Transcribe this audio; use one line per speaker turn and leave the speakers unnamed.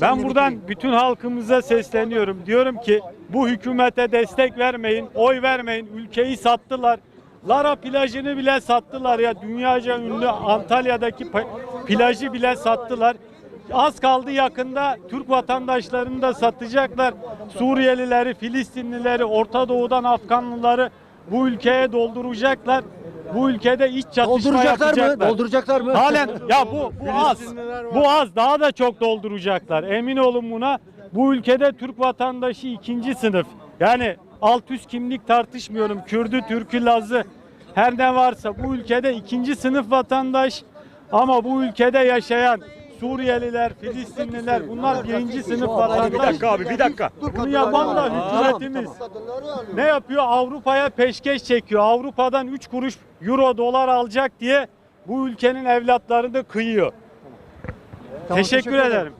Ben buradan bütün halkımıza sesleniyorum. Diyorum ki bu hükümete destek vermeyin, oy vermeyin. Ülkeyi sattılar. Lara plajını bile sattılar ya. Dünyaca ünlü Antalya'daki plajı bile sattılar. Az kaldı yakında Türk vatandaşlarını da satacaklar. Suriyelileri, Filistinlileri, Orta Doğu'dan Afganlıları bu ülkeye dolduracaklar. Bu ülkede iç çatışma
Dolduracaklar mı?
yapacaklar.
Dolduracaklar mı?
Halen ya bu bu az. Bu az daha da çok dolduracaklar. Emin olun buna. Bu ülkede Türk vatandaşı ikinci sınıf. Yani alt üst kimlik tartışmıyorum. Kürdü, Türkü, Lazı her ne varsa bu ülkede ikinci sınıf vatandaş ama bu ülkede yaşayan Suriyeliler, Filistinliler bunlar birinci sınıf vatandaş.
Bir dakika abi bir dakika.
Bunu yapan da hükümetimiz. Ne yapıyor? Avrupa'ya peşkeş çekiyor. Avrupa'dan 3 kuruş euro dolar alacak diye bu ülkenin evlatlarını kıyıyor. teşekkür ederim.